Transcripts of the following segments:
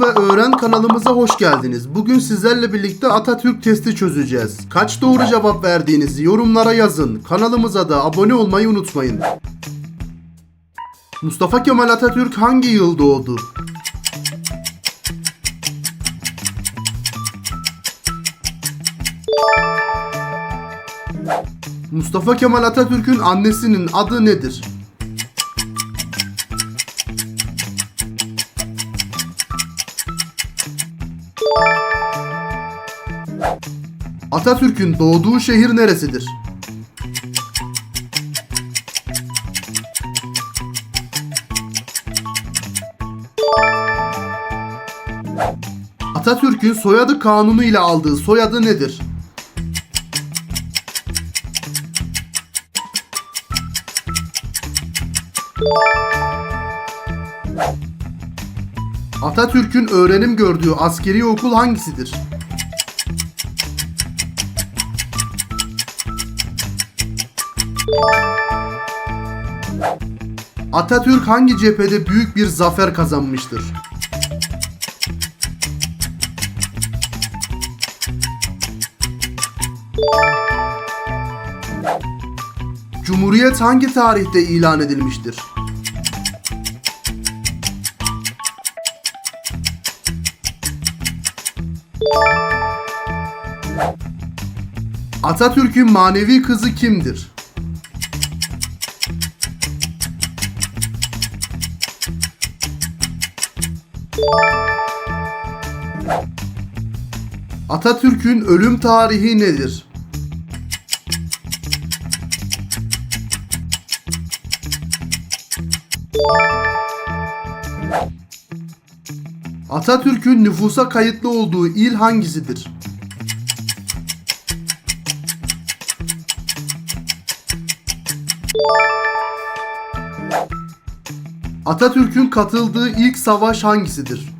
Ve Öğren kanalımıza hoş geldiniz. Bugün sizlerle birlikte Atatürk testi çözeceğiz. Kaç doğru cevap verdiğinizi yorumlara yazın. Kanalımıza da abone olmayı unutmayın. Mustafa Kemal Atatürk hangi yıl doğdu? Mustafa Kemal Atatürk'ün annesinin adı nedir? Atatürk'ün doğduğu şehir neresidir? Atatürk'ün soyadı kanunu ile aldığı soyadı nedir? Atatürk'ün öğrenim gördüğü askeri okul hangisidir? Atatürk hangi cephede büyük bir zafer kazanmıştır? Cumhuriyet hangi tarihte ilan edilmiştir? Atatürk'ün manevi kızı kimdir? Atatürk'ün ölüm tarihi nedir? Atatürk'ün nüfusa kayıtlı olduğu il hangisidir? Atatürk'ün katıldığı ilk savaş hangisidir?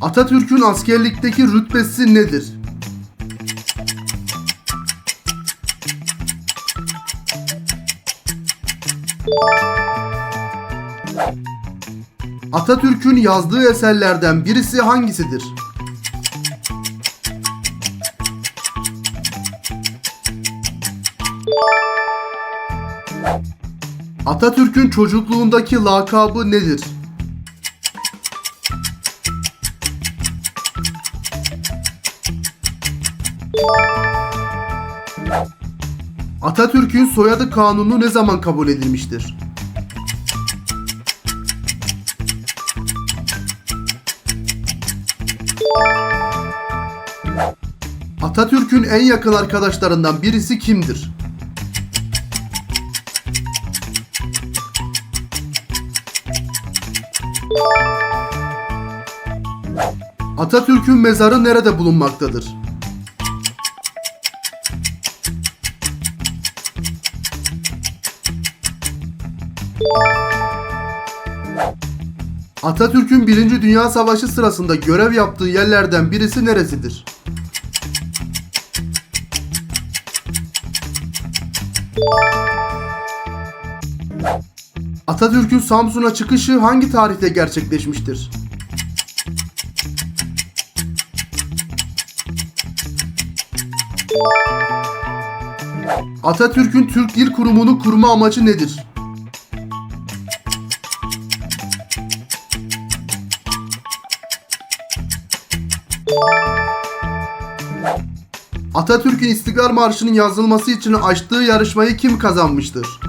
Atatürk'ün askerlikteki rütbesi nedir? Atatürk'ün yazdığı eserlerden birisi hangisidir? Atatürk'ün çocukluğundaki lakabı nedir? Atatürk'ün soyadı kanunu ne zaman kabul edilmiştir? Atatürk'ün en yakın arkadaşlarından birisi kimdir? Atatürk'ün mezarı nerede bulunmaktadır? Atatürk'ün 1. Dünya Savaşı sırasında görev yaptığı yerlerden birisi neresidir? Atatürk'ün Samsun'a çıkışı hangi tarihte gerçekleşmiştir? Atatürk'ün Türk Dil Kurumu'nu kurma amacı nedir? Atatürk'ün İstiklal Marşı'nın yazılması için açtığı yarışmayı kim kazanmıştır?